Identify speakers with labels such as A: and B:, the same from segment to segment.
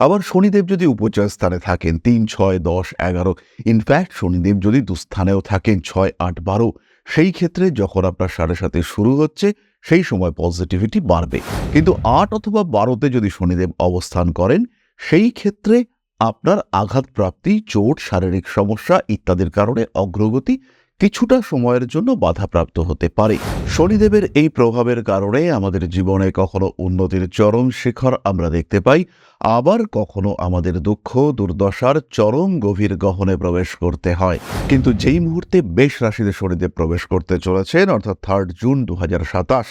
A: আবার শনিদেব যদি উপচয় স্থানে থাকেন, তিন, ছয়, দশ, এগারো ইনফ্যাক্ট শনিদেব যদি দুস্থানেও থাকেন, ছয়, আট, বারো, সেই ক্ষেত্রে যখন আপনার সাড়ে সাথে শুরু হচ্ছে, সেই সময় পজিটিভিটি বাড়বে। কিন্তু আট অথবা বারোতে যদি শনিদেব অবস্থান করেন, সেই ক্ষেত্রে আপনার আঘাতপ্রাপ্তি, চোট, শারীরিক সমস্যা ইত্যাদির কারণে অগ্রগতি কিছুটা সময়ের জন্য বাধাপ্রাপ্ত হতে পারে। শনিদেবের এই প্রভাবের কারণে আমাদের জীবনে কখনো উন্নতির চরম শিখর আমরা দেখতে পাই। আবার কখনো আমাদের দুঃখ, দুর্দশার চরম গভীর গহনে প্রবেশ করতে হয়। কিন্তু যেই মুহূর্তে বেশ রাশিতে শনিদেব প্রবেশ করতে চলেছেন, অর্থাৎ থার্ড জুন দু হাজার সাতাশ,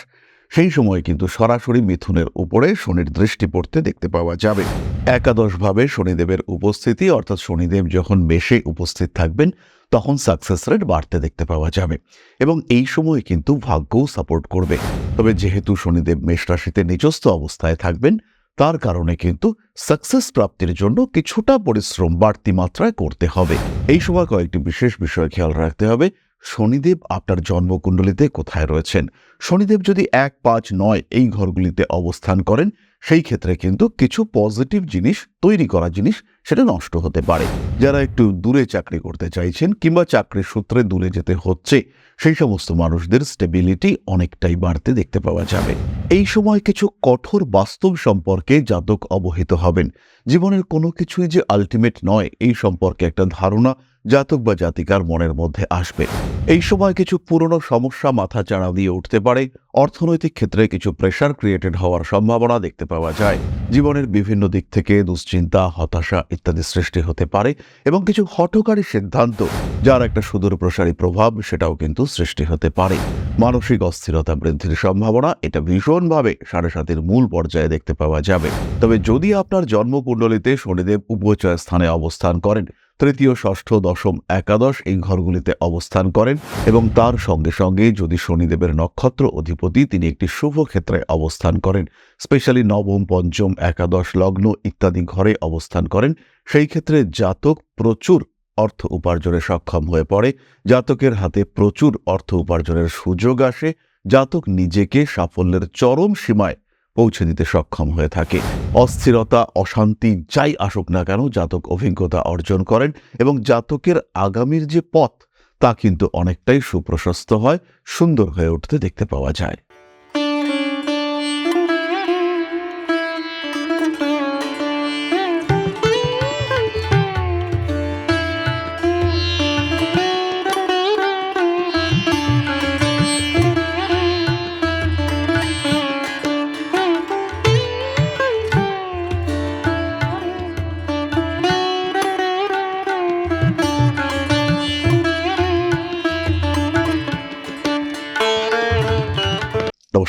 A: সেই সময় কিন্তু সরাসরি মিথুনের উপরে শনির দৃষ্টি পড়তে দেখতে পাওয়া যাবে। একাদশভাবে শনিদেবের উপস্থিতি, অর্থাৎ শনিদেব যখন বেশে উপস্থিত থাকবেন তখন সাকসেস রেট বাড়তে দেখতে পাওয়া যাবে। এবং এই সময় কিন্তু ভাগ্যও সাপোর্ট করবে। তবে যেহেতু শনিদেব মেষ রাশিতে নিজস্ব অবস্থায় থাকবেন, তার কারণে কিন্তু সাকসেস প্রাপ্তির জন্য কিছুটা পরিশ্রম বাড়তি মাত্রায় করতে হবে। এই সময় কয়েকটি বিশেষ বিষয় খেয়াল রাখতে হবে। শনিদেব আপনার জন্মকুণ্ডলিতে কোথায় রয়েছেন? শনিদেব যদি এক, পাঁচ, নয় এই ঘরগুলিতে অবস্থান করেন, সেই ক্ষেত্রে কিন্তু কিছু পজিটিভ জিনিস, তৈরি করা জিনিস সেটা নষ্ট হতে পারে। যারা একটু দূরে চাকরি করতে চাইছেন কিংবা চাকরির সূত্রে দূরে যেতে হচ্ছে, সেই সমস্ত মানুষদের স্টেবিলিটি অনেকটাই বাড়তে দেখতে পাওয়া যাবে। এই সময় কিছু কঠোর বাস্তব সম্পর্কে জাতক অবহিত হবেন। জীবনের কোনো কিছুই যে আলটিমেট নয়, এই সম্পর্কে একটা ধারণা জাতক বা জাতিকার মনের মধ্যে আসবে। এই সময় কিছু পুরনো সমস্যা মাথা চাড়া দিয়ে উঠতে পারে। অর্থনৈতিক ক্ষেত্রে কিছু প্রেশার ক্রিয়েটেড হওয়ার সম্ভাবনা দেখতে পাওয়া যায়। জীবনের বিভিন্ন দিক থেকে দুশ্চিন্তা, হতাশা ইত্যাদি সৃষ্টি হতে পারে এবং কিছু হঠকারী সিদ্ধান্ত, যার একটা সুদূর প্রসারী প্রভাব, সেটাও কিন্তু সৃষ্টি হতে পারে। মানসিক অস্থিরতা বৃদ্ধির সম্ভাবনা, এটা ভীষণভাবে সাড়ে সাতের মূল পর্যায়ে দেখতে পাওয়া যাবে। তবে যদি আপনার জন্মকুণ্ডলিতে শনিদেব উপচয় স্থানে অবস্থান করেন, তৃতীয়, ষষ্ঠ, দশম, একাদশ এই ঘরগুলিতে অবস্থান করেন এবং তার সঙ্গে সঙ্গে যদি শনিদেবের নক্ষত্র অধিপতি, তিনি একটি শুভ ক্ষেত্রে অবস্থান করেন, স্পেশালি নবম, পঞ্চম, একাদশ, লগ্ন ইত্যাদি ঘরে অবস্থান করেন সেই ক্ষেত্রে জাতক প্রচুর অর্থ উপার্জনে সক্ষম হয়ে পড়ে। জাতকের হাতে প্রচুর অর্থ উপার্জনের সুযোগ আসে। জাতক নিজেকে সাফল্যের চরম সীমায় পৌঁছে দিতে সক্ষম হয়ে থাকে। অস্থিরতা, অশান্তি যাই আসুক না কেন জাতক অভিজ্ঞতা অর্জন করেন এবং জাতকের আগামীর যে পথ তা কিন্তু অনেকটাই সুপ্রশস্ত হয়, সুন্দর হয়ে উঠতে দেখতে পাওয়া যায়।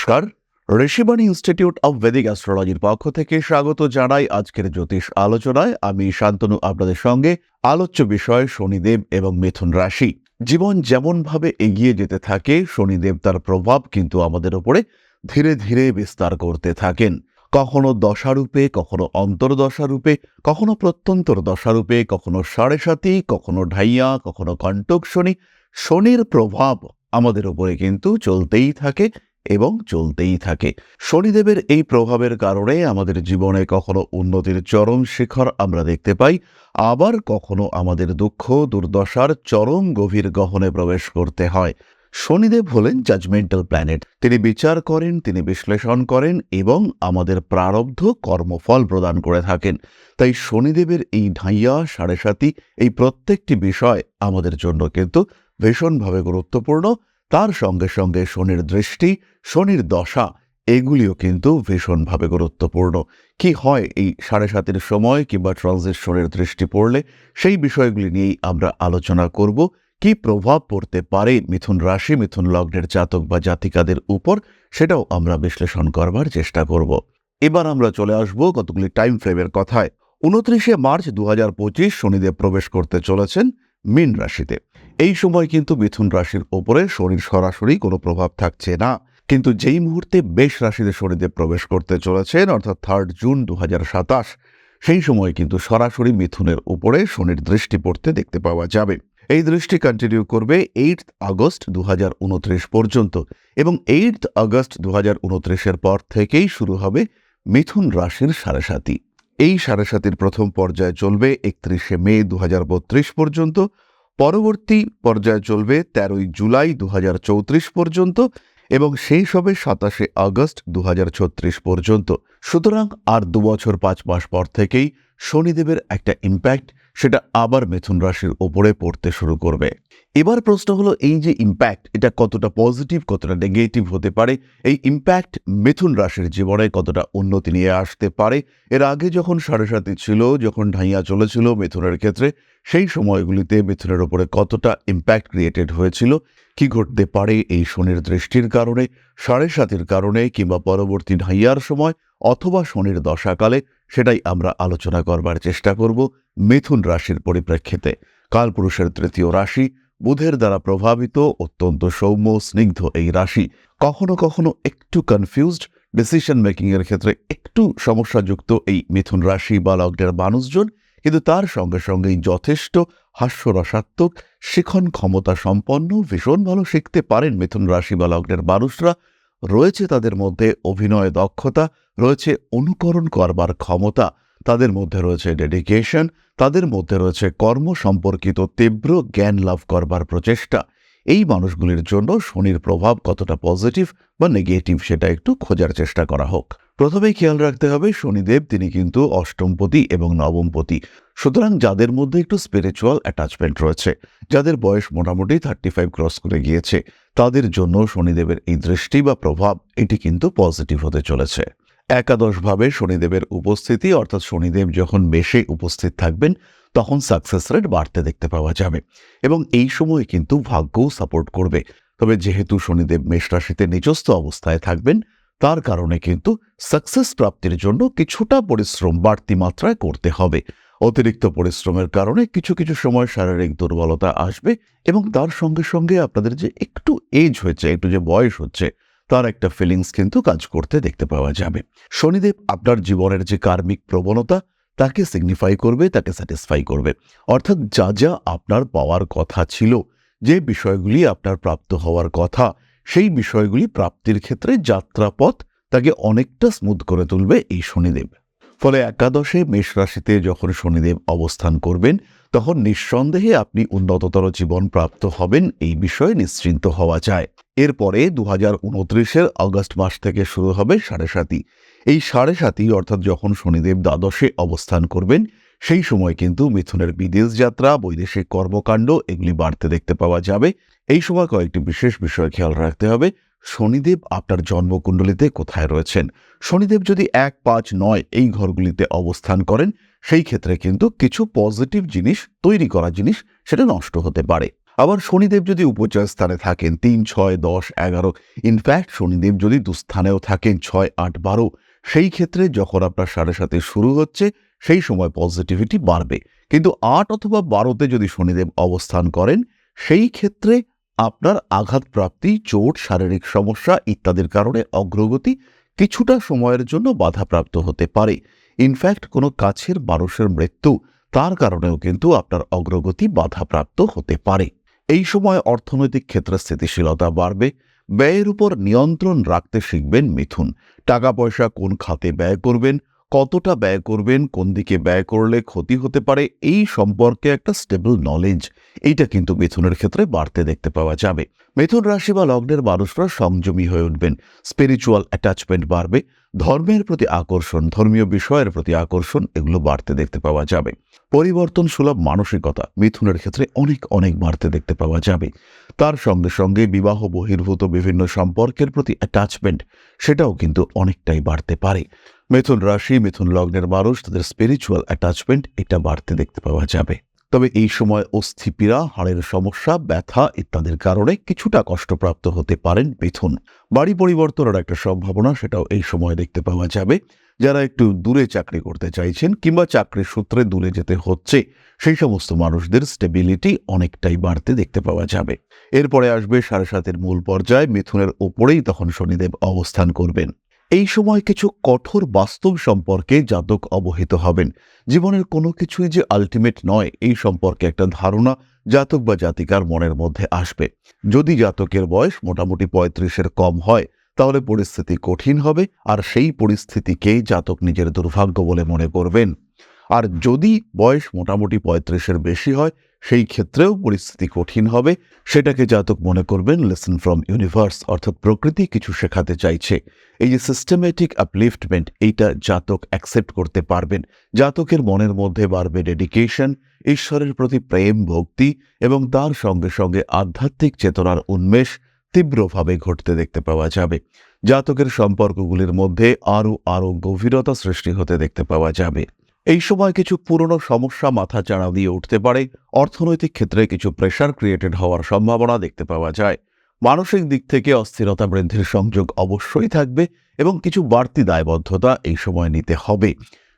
A: নমস্কার। ঋষিবাণী ইনস্টিটিউট অব ভেদিক অ্যাস্ট্রোলজির পক্ষ থেকে স্বাগত জানাই আজকের জ্যোতিষ আলোচনায়। আমি শান্তনু, আপনাদের সঙ্গে আলোচ্য বিষয় শনিদেব এবং মিথুন রাশি। জীবন যেমনভাবে এগিয়ে যেতে থাকে, শনিদেব তার প্রভাব কিন্তু আমাদের উপরে ধীরে ধীরে বিস্তার করতে থাকেন। কখনো দশারূপে, কখনো অন্তর্দশারূপে, কখনো প্রত্যন্তর দশারূপে, কখনো সাড়ে সাতি, কখনো ঢাইয়া, কখনো কণ্টক শনি, শনির প্রভাব আমাদের উপরে কিন্তু চলতেই থাকে। এবং চলতেই থাকে। শনিদেবের এই প্রভাবের কারণে আমাদের জীবনে কখনো উন্নতির চরম শিখর আমরা দেখতে পাই, আবার কখনো আমাদের দুঃখ, দুর্দশার চরম গভীর গহনে প্রবেশ করতে হয়। শনিদেব হলেন জাজমেন্টাল প্ল্যানেট তিনি বিচার করেন, তিনি বিশ্লেষণ করেন এবং আমাদের প্রারব্ধ কর্মফল প্রদান করে থাকেন। তাই শনিদেবের এই ঢাইয়া সাড়ে সাতি এই প্রত্যেকটি বিষয় আমাদের জন্য কিন্তু ভীষণভাবে গুরুত্বপূর্ণ তার সঙ্গে সঙ্গে শনির দৃষ্টি, শনির দশা, এগুলিও কিন্তু ভীষণভাবে গুরুত্বপূর্ণ। কি হয় এই সাড়ে সাতের সময় কিংবা ট্রানজিট শনির দৃষ্টি পড়লে সেই বিষয়গুলি নিয়েই আমরা আলোচনা করব। কি প্রভাব পড়তে পারে মিথুন রাশি, মিথুন লগ্নের জাতক বা জাতিকাদের উপর সেটাও আমরা বিশ্লেষণ করবার চেষ্টা করব। এবার আমরা চলে আসব কতগুলি টাইম ফ্রেমের কথায়। উনত্রিশে মার্চ দু পঁচিশ শনিদেব প্রবেশ করতে চলেছেন মীন রাশিতে। এই সময় কিন্তু মিথুন রাশির ওপরে শনির সরাসরি কোনো প্রভাব থাকছে না। কিন্তু যেই মুহূর্তে বেশ রাশিতে শনিদেব প্রবেশ করতে চলেছেন, অর্থাৎ থার্ড জুন দু হাজার সাতাশ, সেই সময় কিন্তু সরাসরি মিথুনের উপরে শনির দৃষ্টি পড়তে দেখতে পাওয়া যাবে। এই দৃষ্টি কন্টিনিউ করবে এইট আগস্ট দু হাজার উনত্রিশ পর্যন্ত এবং এইট আগস্ট দু হাজার পর থেকেই শুরু হবে মিথুন রাশির সাড়ে সাতি এই সাড়ে সাতির প্রথম পর্যায়ে চলবে একত্রিশে মে দু হাজার বত্রিশ পর্যন্ত পরবর্তী পর্যায়ে চলবে তেরোই জুলাই দু হাজার চৌত্রিশ পর্যন্ত এবং সেই সবে সাতাশে আগস্ট দু হাজার ছত্রিশ পর্যন্ত। সুতরাং আর দু বছর পাঁচ মাস পর থেকেই শনিদেবের একটা ইম্প্যাক্ট সেটা আবার মিথুন রাশির ওপরে পড়তে শুরু করবে। এবার প্রশ্ন হলো, এই যে ইম্প্যাক্ট এটা কতটা পজিটিভ কতটা নেগেটিভ হতে পারে? এই ইম্প্যাক্ট মিথুন রাশির জীবনে কতটা উন্নতি নিয়ে আসতে পারে? এর আগে যখন সাড়ে সাতি ছিল, যখন ঢাইয়া চলেছিল মিথুনের ক্ষেত্রে, সেই সময়গুলিতে মিথুনের ওপরে কতটা ইম্প্যাক্ট ক্রিয়েটেড হয়েছিল? কি ঘটতে পারে এই শনির দৃষ্টির কারণে, সাড়ে সাতির কারণে কিংবা পরবর্তী ঢাইয়ার সময় অথবা শনির দশাকালে সেটাই আমরা আলোচনা করবার চেষ্টা করব মিথুন রাশির পরিপ্রেক্ষিতে। কালপুরুষের তৃতীয় রাশি বুধের দ্বারা প্রভাবিত, অত্যন্ত সৌম্য, স্নিগ্ধ এই রাশি কখনো কখনো একটু কনফিউজড ডিসিশন মেকিংয়ের ক্ষেত্রে একটু সমস্যাযুক্ত এই মিথুন রাশি বা লগ্নের মানুষজন। কিন্তু তার সঙ্গে সঙ্গেই যথেষ্ট হাস্যরসাত্মক, শিখন ক্ষমতা সম্পন্ন, ভীষণ ভালো শিখতে পারেন মিথুন রাশি বা লগ্নের মানুষরা। রয়েছে তাদের মধ্যে অভিনয় দক্ষতা, রয়েছে অনুকরণ করবার ক্ষমতা, তাদের মধ্যে রয়েছে ডেডিকেশন তাদের মধ্যে রয়েছে কর্ম সম্পর্কিত তীব্র জ্ঞান লাভ করবার প্রচেষ্টা। এই মানুষগুলির জন্য শনির প্রভাব কতটা পজিটিভ বা নেগেটিভ সেটা একটু খোঁজার চেষ্টা করা হোক। প্রথমেই খেয়াল রাখতে হবে, শনিদেব তিনি কিন্তু অষ্টমপতি এবং নবমপতি। সুতরাং যাদের মধ্যে একটু স্পিরিচুয়াল অ্যাটাচমেন্ট রয়েছে, যাদের বয়স মোটামুটি থার্টি ফাইভ ক্রস করে গিয়েছে, তাদের জন্য শনিদেবের এই দৃষ্টি বা প্রভাব, এটি কিন্তু পজিটিভ হতে চলেছে। একাদশভাবে শনিদেবের উপস্থিতি, অর্থাৎ শনিদেব যখন বেশে উপস্থিত থাকবেন, তখন সাকসেস রেট বাড়তে দেখতে পাওয়া যাবে। এবং এই সময় কিন্তু ভাগ্যও সাপোর্ট করবে। তবে যেহেতু শনিদেব মেষ রাশিতে নিজস্ব অবস্থায় থাকবেন, তার কারণে কিন্তু সাকসেস প্রাপ্তির জন্য কিছুটা পরিশ্রম বাড়তি মাত্রায় করতে হবে। অতিরিক্ত পরিশ্রমের কারণে কিছু কিছু সময় শারীরিক দুর্বলতা আসবে এবং তার সঙ্গে সঙ্গে আপনাদের যে একটু এজ হয়েছে, একটু যে বয়স হচ্ছে তার একটা ফিলিংস কিন্তু কাজ করতে দেখতে পাওয়া যাবে। শনিদেব আপনার জীবনের যে কার্মিক প্রবণতা, তাকে সিগনিফাই করবে, তাকে স্যাটিসফাই করবে। অর্থাৎ যা যা আপনার পাওয়ার কথা ছিল, যে বিষয়গুলি আপনার প্রাপ্ত হওয়ার কথা, সেই বিষয়গুলি প্রাপ্তির ক্ষেত্রে যাত্রাপথ তাকে অনেকটা স্মুথ করে তুলবে এই শনিদেব। ফলে একাদশে মেষ রাশিতে যখন শনিদেব অবস্থান করবেন, তখন নিঃসন্দেহে আপনি উন্নততর জীবন প্রাপ্ত হবেন, এই বিষয়ে নিশ্চিন্ত হওয়া যায়। এরপরে দু হাজার উনত্রিশের আগস্ট মাস থেকে শুরু হবে সাড়ে সাতি এই সাড়ে সাতি অর্থাৎ যখন শনিদেব দ্বাদশে অবস্থান করবেন, সেই সময় কিন্তু মিথুনের বিদেশ যাত্রা, বৈদেশিক কর্মকাণ্ড এগুলি বাড়তে দেখতে পাওয়া যাবে। এই সময় কয়েকটি বিশেষ বিষয় খেয়াল রাখতে হবে। শনিদেব আপনার জন্মকুণ্ডলিতে কোথায় রয়েছেন? শনিদেব যদি এক পাঁচ নয় এই ঘরগুলিতে অবস্থান করেন, সেই ক্ষেত্রে কিন্তু কিছু পজিটিভ জিনিস, তৈরি করা জিনিস, সেটা নষ্ট হতে পারে। আবার শনিদেব যদি উপচয় স্থানে থাকেন, তিন, ছয়, দশ, এগারো ইনফ্যাক্ট শনিদেব যদি দুস্থানেও থাকেন, ছয়, আট, বারো, সেই ক্ষেত্রে যখন আপনার সাড়ে সাথে শুরু হচ্ছে, সেই সময় পজিটিভিটি বাড়বে। কিন্তু আট অথবা বারোতে যদি শনিদেব অবস্থান করেন, সেই ক্ষেত্রে আপনার আঘাত প্রাপ্তি, চোট, শারীরিক সমস্যা ইত্যাদির কারণে অগ্রগতি কিছুটা সময়ের জন্য বাধাপ্রাপ্ত হতে পারে। ইনফ্যাক্ট কোনো কাছের মানুষের মৃত্যু, তার কারণেও কিন্তু আপনার অগ্রগতি বাধাপ্রাপ্ত হতে পারে। এই সময় অর্থনৈতিক ক্ষেত্রে স্থিতিশীলতা বাড়বে, ব্যয়ের উপর নিয়ন্ত্রণ রাখতে শিখবেন মিথুন। টাকা পয়সা কোন খাতে ব্যয় করবেন, কতটা ব্যয় করবেন, কোন দিকে ব্যয় করলে ক্ষতি হতে পারে, এই সম্পর্কে একটা স্টেবল নলেজ এইটা কিন্তু মিথুনের ক্ষেত্রে বাড়তে দেখতে পাওয়া যাবে। মিথুন রাশি বা লগ্নের মানুষরা সংযমী হয়ে উঠবেন। স্পিরিচুয়াল অ্যাটাচমেন্ট বাড়বে। ধর্মের প্রতি আকর্ষণ, ধর্মীয় বিষয়ের প্রতি আকর্ষণ এগুলো বাড়তে দেখতে পাওয়া যাবে। পরিবর্তন সুলভ মানসিকতা মিথুনের ক্ষেত্রে অনেক অনেক বাড়তে দেখতে পাওয়া যাবে। তার সঙ্গে সঙ্গে বিবাহ বহির্ভূত বিভিন্ন সম্পর্কের প্রতি অ্যাটাচমেন্ট সেটাও কিন্তু অনেকটাই বাড়তে পারে। মিথুন রাশি, মিথুন লগ্নের মানুষ তাদের স্পিরিচুয়াল অ্যাটাচমেন্ট এটা বাড়তে দেখতে পাওয়া যাবে। তবে এই সময় অস্থিপীড়া, হাড়ের সমস্যা, ব্যথা ইত্যাদির কারণে কিছুটা কষ্টপ্রাপ্ত হতে পারেন মিথুন। বাড়ি পরিবর্তনের একটা সম্ভাবনা সেটাও এই সময় দেখতে পাওয়া যাবে। যারা একটু দূরে চাকরি করতে চাইছেন কিংবা চাকরির সূত্রে দূরে যেতে হচ্ছে, সেই সমস্ত মানুষদের স্টেবিলিটি অনেকটাই বাড়তে দেখতে পাওয়া যাবে। এরপরে আসবে সাড়ে সাতের মূল পর্যায়ে, মিথুনের ওপরেই তখন শনিদেব অবস্থান করবেন। এই সময় কিছু কঠোর বাস্তব সম্পর্কে জাতক অবহিত হবেন। জীবনের কোনো কিছুই যে আলটিমেট নয়, এই সম্পর্কে একটা ধারণা জাতক বা জাতিকার মনের মধ্যে আসবে। যদি জাতকের বয়স মোটামুটি পঁয়ত্রিশের কম হয়, তাহলে পরিস্থিতি কঠিন হবে, আর সেই পরিস্থিতিকেই জাতক নিজের দুর্ভাগ্য বলে মনে করবেন। আর যদি বয়স মোটামুটি পঁয়ত্রিশের বেশি হয়, সেই ক্ষেত্রেও পরিস্থিতি কঠিন হবে। সেটাকে জাতক মনে করবেন লেসন ফ্রম ইউনিভার্স অর্থাৎ প্রকৃতি কিছু শেখাতে চাইছে। এই যে সিস্টেমেটিক আপলিফটমেন্ট এইটা জাতক অ্যাকসেপ্ট করতে পারবেন। জাতকের মনের মধ্যে বাড়বে ডেডিকেশন ঈশ্বরের প্রতি প্রেম, ভক্তি এবং তার সঙ্গে সঙ্গে আধ্যাত্মিক চেতনার উন্মেষ তীব্রভাবে ঘটতে দেখতে পাওয়া যাবে। জাতকের সম্পর্কগুলির মধ্যে আরও আরও গভীরতা সৃষ্টি হতে দেখতে পাওয়া যাবে। এই সময় কিছু পুরনো সমস্যা মাথা চাড়া দিয়ে উঠতে পারে। অর্থনৈতিক ক্ষেত্রে কিছু প্রেশার ক্রিয়েটেড হওয়ার সম্ভাবনা দেখতে পাওয়া যায়। মানসিক দিক থেকে অস্থিরতা বৃদ্ধির সংযোগ অবশ্যই থাকবে এবং কিছু বাড়তি দায়বদ্ধতা এই সময় নিতে হবে।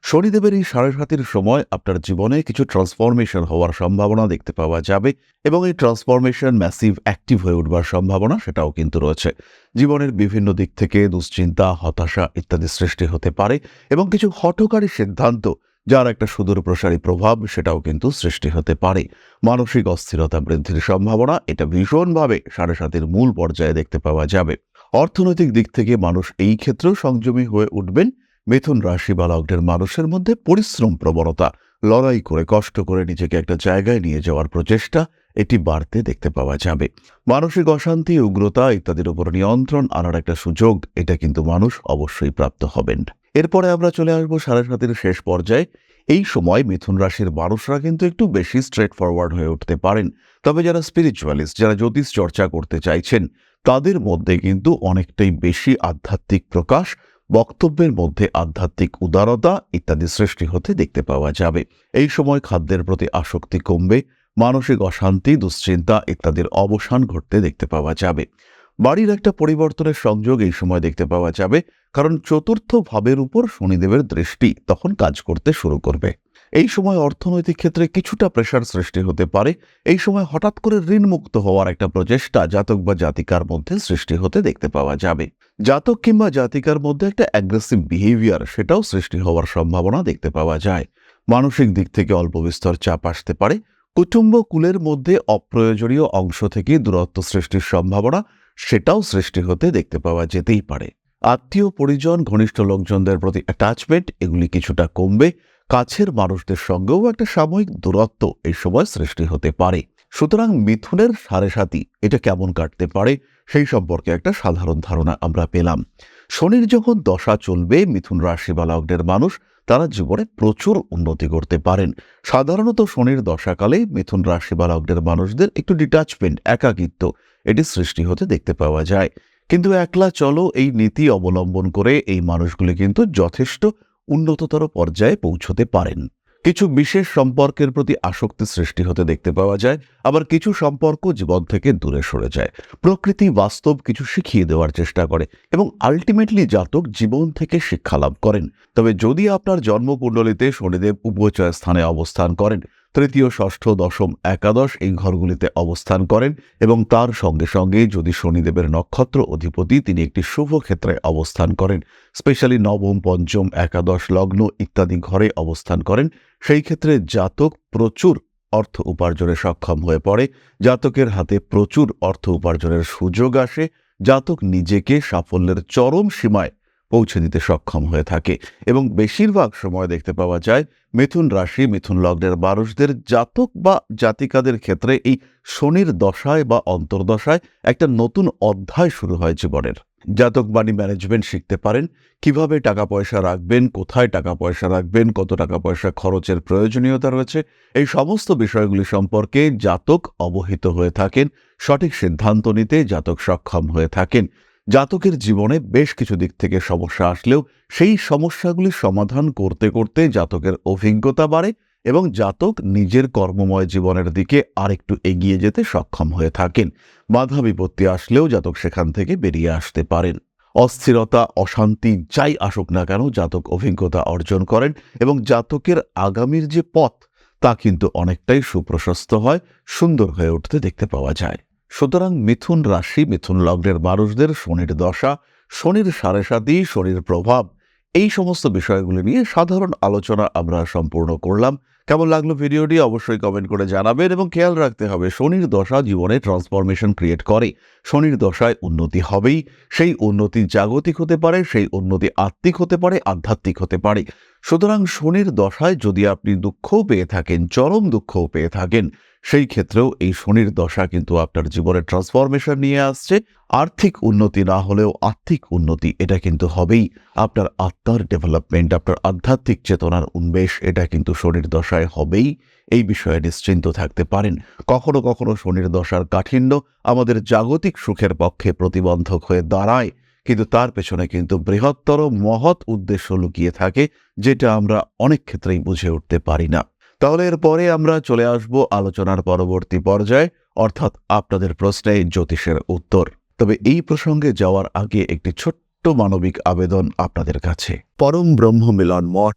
A: শনিদেবের এই সাড়ে সাতির সময় আপনার জীবনে কিছু ট্রান্সফরমেশন হওয়ার সম্ভাবনা দেখতে পাওয়া যাবে এবং এই ট্রান্সফরমেশন ম্যাসিভ অ্যাক্টিভ হয়ে উঠবার সম্ভাবনা সেটাও কিন্তু রয়েছে। জীবনের বিভিন্ন দিক থেকে দুশ্চিন্তা, হতাশা ইত্যাদি সৃষ্টি হতে পারে এবং কিছু হঠকারী সিদ্ধান্ত যার একটা সুদূর প্রসারী প্রভাব সেটাও কিন্তু সৃষ্টি হতে পারে। মানসিক অস্থিরতা বৃদ্ধির সম্ভাবনা এটা ভীষণভাবে সাড়ে সাতের মূল পর্যায়ে দেখতে পাওয়া যাবে। অর্থনৈতিক দিক থেকে মানুষ এই ক্ষেত্রেও সংযমী হয়ে উঠবেন। মিথুন রাশি বা লগ্নের মানুষের মধ্যে পরিশ্রম প্রবণতা, লড়াই করে কষ্ট করে নিজেকে একটা জায়গায় নিয়ে যাওয়ার প্রচেষ্টা, এটি বাড়তে দেখতে পাওয়া যাবে। মানসিক অশান্তি, উগ্রতা ইত্যাদির উপর নিয়ন্ত্রণ আনার একটা সুযোগ, এটা কিন্তু মানুষ অবশ্যই প্রাপ্ত হবেন। এরপরে আমরা চলে আসব সাড়ে সাতের শেষ পর্যায়ে। এই সময় মিথুন রাশির মানুষরা কিন্তু একটু বেশি স্ট্রেট ফরওয়ার্ড হয়ে উঠতে পারেন। তবে যারা স্পিরিচুয়ালিস্ট যারা জ্যোতিষ চর্চা করতে চাইছেন, তাদের মধ্যে কিন্তু অনেকটাই বেশি আধ্যাত্মিক প্রকাশ, বক্তব্যের মধ্যে আধ্যাত্মিক উদারতা ইত্যাদি সৃষ্টি হতে দেখতে পাওয়া যাবে। এই সময় খাদ্যের প্রতি আসক্তি কমবে, মানসিক অশান্তি, দুশ্চিন্তা ইত্যাদির অবসান ঘটতে দেখতে পাওয়া যাবে। বাড়ির একটা পরিবর্তনের সংযোগ এই সময় দেখতে পাওয়া যাবে। কারণ চতুর্থ ভাবের উপর শনিদেবের দৃষ্টি তখন কাজ করতে শুরু করবে। এই সময় অর্থনৈতিক ক্ষেত্রে কিছুটা প্রেশার সৃষ্টি হতে পারে। এই সময় হঠাৎ করে ঋণমুক্ত হওয়ার একটা প্রচেষ্টা জাতক বা জাতিকার মধ্যে সৃষ্টি হতে দেখতে পাওয়া যাবে। জাতক কিংবা জাতিকার মধ্যে একটা অ্যাগ্রেসিভ বিহেভিয়ার সেটাও সৃষ্টি হওয়ার সম্ভাবনা দেখতে পাওয়া যায়। মানসিক দিক থেকে অল্প বিস্তর চাপ আসতে পারে। কুটুম্ব কুলের মধ্যে অপ্রয়োজনীয় অংশ থেকে দূরত্ব সৃষ্টির সম্ভাবনা সেটাও সৃষ্টি হতে দেখতে পাওয়া যেতেই পারে। আত্মীয়, পরিজন, ঘনিষ্ঠ লোকজনদের প্রতি অ্যাটাচমেন্ট এগুলি কিছুটা কমবে। কাছের মানুষদের সঙ্গেও একটা সাময়িক দূরত্ব এই সময় সৃষ্টি হতে পারে। সুতরাং মিথুনের সাড়ে সাতি এটা কেমন কাটতে পারে সেই সম্পর্কে একটা সাধারণ ধারণা আমরা পেলাম। শনির যখন দশা চলবে, মিথুন রাশি বা লগ্নের মানুষ তারা জীবনে প্রচুর উন্নতি করতে পারেন। সাধারণত শনির দশাকালে মিথুন রাশি বা লগ্নের মানুষদের একটু ডিটাচমেন্ট একাকিত্ব এটি সৃষ্টি হতে দেখতে পাওয়া যায়। কিন্তু একলা চলো এই নীতি অবলম্বন করে এই মানুষগুলি কিন্তু যথেষ্ট উন্নততর পর্যায়ে পৌঁছতে পারেন। কিছু বিশেষ সম্পর্কের প্রতি আসক্তি সৃষ্টি হতে দেখতে পাওয়া যায়, আবার কিছু সম্পর্ক জীবন থেকে দূরে সরে যায়। প্রকৃতি বাস্তব কিছু শিখিয়ে দেওয়ার চেষ্টা করে এবং আলটিমেটলি জাতক জীবন থেকে শিক্ষা লাভ করেন। তবে যদি আপনার জন্মকুণ্ডলিতে শনিদেব উপচয় স্থানে অবস্থান করেন তৃতীয়, ষষ্ঠ, দশম, একাদশ এই ঘরগুলিতে অবস্থান করেন এবং তার সঙ্গে সঙ্গে যদি শনিদেবের নক্ষত্র অধিপতি, তিনি একটি শুভ ক্ষেত্রে অবস্থান করেন। স্পেশালি নবম, পঞ্চম, একাদশ, লগ্ন ইত্যাদি ঘরে অবস্থান করেন। সেই ক্ষেত্রে জাতক প্রচুর অর্থ উপার্জনে সক্ষম হয়ে পড়ে। জাতকের হাতে প্রচুর অর্থ উপার্জনের সুযোগ আসে। জাতক নিজেকে সাফল্যের চরম সীমায় পৌঁছে দিতে সক্ষম হয়ে থাকে এবং বেশিরভাগ সময় দেখতে পাওয়া যায় মিথুন রাশি, মিথুন লগ্নের মানুষদের জাতক বা জাতিকাদের ক্ষেত্রে এই শনির দশায় বা অন্তর্দশায় একটা নতুন অধ্যায় শুরু হয় জীবনের। জাতক বাণী ম্যানেজমেন্ট শিখতে পারেন, কীভাবে টাকা পয়সা রাখবেন, কোথায় টাকা পয়সা রাখবেন, কত টাকা পয়সা খরচের প্রয়োজনীয়তা রয়েছে, এই সমস্ত বিষয়গুলি সম্পর্কে জাতক অবহিত হয়ে থাকেন, সঠিক সিদ্ধান্ত নিতে জাতক সক্ষম হয়ে থাকেন। জাতকের জীবনে বেশ কিছু দিক থেকে সমস্যা আসলেও সেই সমস্যাগুলি সমাধান করতে করতে জাতকের অভিজ্ঞতা বাড়ে এবং জাতক নিজের কর্মময় জীবনের দিকে আরেকটু এগিয়ে যেতে সক্ষম হয়ে থাকেন। বাধা বিপত্তি আসলেও জাতক সেখান থেকে বেরিয়ে আসতে পারেন। অস্থিরতা, অশান্তি যাই আসুক না কেন জাতক অভিজ্ঞতা অর্জন করেন এবং জাতকের আগামীর যে পথ তা কিন্তু অনেকটাই সুপ্রশস্ত হয়, সুন্দর হয়ে উঠতে দেখতে পাওয়া যায়। সুতরাং মিথুন রাশি, মিথুন লগ্নের মানুষদের শনির দশা, শনির সাড়ে সাতি শনির প্রভাব, এই সমস্ত বিষয়গুলি নিয়ে সাধারণ আলোচনা আমরা সম্পূর্ণ করলাম। কেমন লাগল ভিডিওটি অবশ্যই কমেন্ট করে জানাবেন এবং খেয়াল রাখতে হবে, শনির দশা জীবনে ট্রান্সফরমেশন ক্রিয়েট করে। শনির দশায় উন্নতি হবেই, সেই উন্নতি জাগতিক হতে পারে, সেই উন্নতি আত্মিক হতে পারে, আধ্যাত্মিক হতে পারে। সুতরাং শনির দশায় যদি আপনি দুঃখও পেয়ে থাকেন, চরম দুঃখও পেয়ে থাকেন সেই ক্ষেত্রেও এই শনির দশা কিন্তু আপনার জীবনে ট্রান্সফরমেশন নিয়ে আসছে। আর্থিক উন্নতি না হলেও আর্থিক উন্নতি এটা কিন্তু হবেই। আপনার আত্মার ডেভেলপমেন্ট আপনার আধ্যাত্মিক চেতনার উন্মেষ এটা কিন্তু শনির দশায় হবেই। এই বিষয়ে নিশ্চিন্ত থাকতে পারেন। কখনো কখনো শনির দশার কাঠিন্য আমাদের জাগতিক সুখের পক্ষে প্রতিবন্ধক হয়ে দাঁড়ায়। কিন্তু তার পেছনে কিন্তু বৃহত্তর মহৎ উদ্দেশ্য লুকিয়ে থাকে, যেটা আমরা অনেক ক্ষেত্রেই বুঝে উঠতে পারি না। তাহলে এরপরে আমরা চলে আসব আলোচনার পরবর্তী পর্যায়ে, অর্থাৎ আপনাদের প্রশ্নে জ্যোতিষের উত্তর। তবে এই প্রসঙ্গে যাওয়ার আগে একটি ছোট্ট মানবিক আবেদন আপনাদের কাছে।
B: পরম ব্রহ্ম মিলন মঠ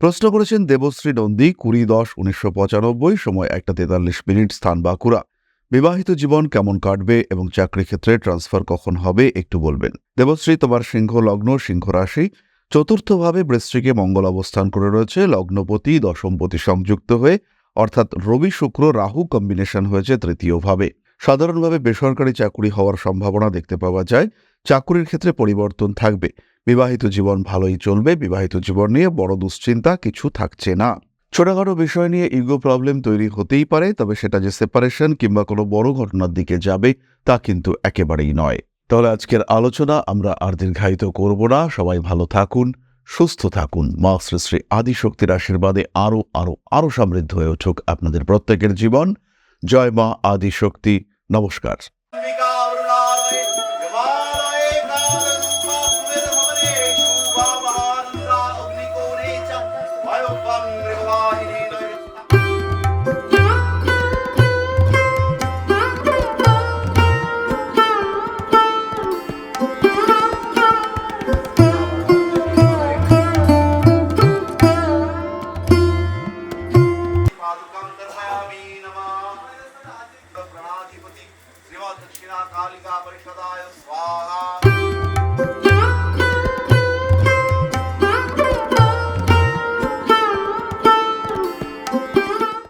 A: প্রশ্ন করেছেন দেবশ্রী নন্দী, কুড়ি দশ উনিশশো পঁচানব্বই, সময় একটা তেতাল্লিশ মিনিট, স্থান বাঁকুড়া। বিবাহিত জীবন কেমন কাটবে এবং চাকরি ক্ষেত্রে ট্রান্সফার কখন হবে, একটু বলবেন। দেবশ্রী, তোমার সিংহ লগ্ন সিংহ রাশি চতুর্থভাবে বৃশ্চিকে মঙ্গল অবস্থান করে রয়েছে, লগ্নপতি, দশমপতি সংযুক্ত হয়ে, অর্থাৎ রবি, শুক্র, রাহু কম্বিনেশন হয়েছে তৃতীয়ভাবে। সাধারণভাবে বেসরকারি চাকুরি হওয়ার সম্ভাবনা দেখতে পাওয়া যায়। চাকুরির ক্ষেত্রে পরিবর্তন থাকবে। বিবাহিত জীবন ভালোই চলবে, বিবাহিত জীবন নিয়ে বড় দুশ্চিন্তা কিছু থাকছে না। ছোটখাটো বিষয় নিয়ে ইগো প্রবলেম তৈরি হতেই পারে, তবে সেটা যে সেপারেশন কিংবা কোনো বড় ঘটনার দিকে যাবে, তা কিন্তু একেবারেই নয়। তাহলে আজকের আলোচনা আমরা আর দীর্ঘায়িত করব না। সবাই ভালো থাকুন, সুস্থ থাকুন। মা শ্রী শ্রী আদিশক্তির আশীর্বাদে আরও আরও আরও সমৃদ্ধ হয়ে উঠুক আপনাদের প্রত্যেকের জীবন। জয় মা আদিশক্তি। নমস্কার।